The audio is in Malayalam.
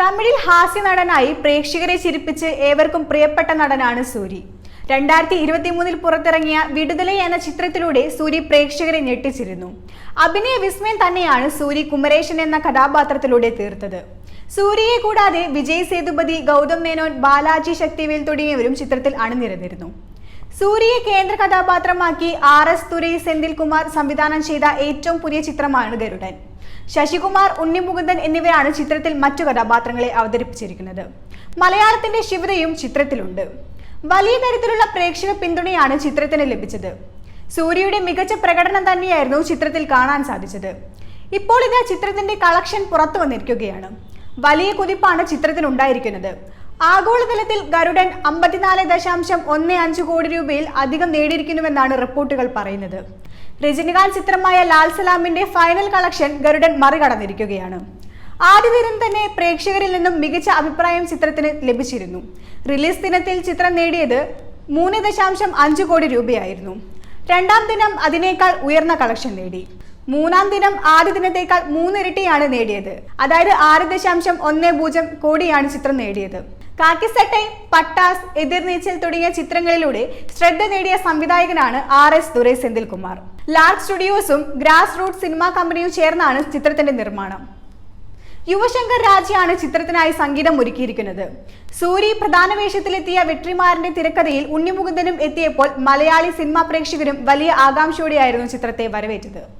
തമിഴിൽ ഹാസ്യ നടനായി പ്രേക്ഷകരെ ചിരിപ്പിച്ച് ഏവർക്കും പ്രിയപ്പെട്ട നടനാണ് സൂരി. രണ്ടായിരത്തി ഇരുപത്തി മൂന്നിൽ പുറത്തിറങ്ങിയ വിടുതല എന്ന ചിത്രത്തിലൂടെ സൂരി പ്രേക്ഷകരെ ഞെട്ടിച്ചിരുന്നു. അഭിനയ വിസ്മയം തന്നെയാണ് സൂരി കുമരേശൻ എന്ന കഥാപാത്രത്തിലൂടെ തീർത്തത്. സൂര്യയെ കൂടാതെ വിജയ് സേതുപതി ഗൗതം മേനോൻ ബാലാജി ശക്തിവേൽ തുടങ്ങിയവരും ചിത്രത്തിൽ അണിനിരന്നിരുന്നു. സൂര്യയെ കേന്ദ്ര കഥാപാത്രമാക്കി ആർ എസ് തുരൈ സെന്തിൽകുമാർ സംവിധാനം ചെയ്ത ഏറ്റവും പുതിയ ചിത്രമാണ് ഗരുഡൻ. ശശികുമാർ ഉണ്ണിമുകുന്ദൻ എന്നിവരാണ് ചിത്രത്തിൽ മറ്റു കഥാപാത്രങ്ങളെ അവതരിപ്പിച്ചിരിക്കുന്നത്. മലയാളത്തിന്റെ ശിവതയും ചിത്രത്തിലുണ്ട്. വലിയ തരത്തിലുള്ള പ്രേക്ഷക പിന്തുണയാണ് ചിത്രത്തിന് ലഭിച്ചത്. സൂര്യയുടെ മികച്ച പ്രകടനം തന്നെയായിരുന്നു ചിത്രത്തിൽ കാണാൻ സാധിച്ചത്. ഇപ്പോൾ ഇത് ചിത്രത്തിന്റെ കളക്ഷൻ പുറത്തു വന്നിരിക്കുകയാണ്. വലിയ കുതിപ്പാണ് ചിത്രത്തിനുണ്ടായിരിക്കുന്നത്. ആഗോളതലത്തിൽ ഗരുഡൻ അമ്പത്തിനാല് ദശാംശം ഒന്ന് അഞ്ച് കോടി രൂപയിൽ അധികം നേടിയിരിക്കുന്നുവെന്നാണ് റിപ്പോർട്ടുകൾ പറയുന്നത്. രജനികാന്ത് ചിത്രമായ ലാൽ സലാമിന്റെ ഫൈനൽ കളക്ഷൻ ഗരുഡൻ മറികടന്നിരിക്കുകയാണ്. ആദ്യ ദിനം തന്നെ പ്രേക്ഷകരിൽ നിന്നും മികച്ച അഭിപ്രായം ചിത്രത്തിന് ലഭിച്ചിരുന്നു. റിലീസ് ദിനത്തിൽ ചിത്രം നേടിയത് മൂന്ന് ദശാംശം അഞ്ച് കോടി രൂപയായിരുന്നു. രണ്ടാം ദിനം അതിനേക്കാൾ ഉയർന്ന കളക്ഷൻ നേടി. മൂന്നാം ദിനം ആദ്യ ദിനത്തേക്കാൾ മൂന്നിരട്ടിയാണ് നേടിയത്. അതായത് ആറ് ദശാംശം ഒന്ന് പൂജ്യം കോടിയാണ് ചിത്രം നേടിയത്. കാക്കിസട്ടൈ പട്ടാസ് എതിർനീച്ചൽ തുടങ്ങിയ ചിത്രങ്ങളിലൂടെ ശ്രദ്ധ നേടിയ സംവിധായകനാണ് R S Durai Senthilkumar. Large സ്റ്റുഡിയോസും grass root cinema കമ്പനിയും ചേർന്നാണ് ചിത്രത്തിന്റെ നിർമ്മാണം. യുവശങ്കർ രാജയാണ് ചിത്രത്തിനായി സംഗീതം ഒരുക്കിയിരിക്കുന്നത്. സൂരി പ്രധാന വേഷത്തിലെത്തിയ വെട്രിമാരന്റെ തിരക്കഥയിൽ ഉണ്ണിമുകുന്ദനും എത്തിയപ്പോൾ മലയാളി സിനിമാ പ്രേക്ഷകരും വലിയ ആകാംക്ഷയോടെയായിരുന്നു ചിത്രത്തെ വരവേറ്റത്.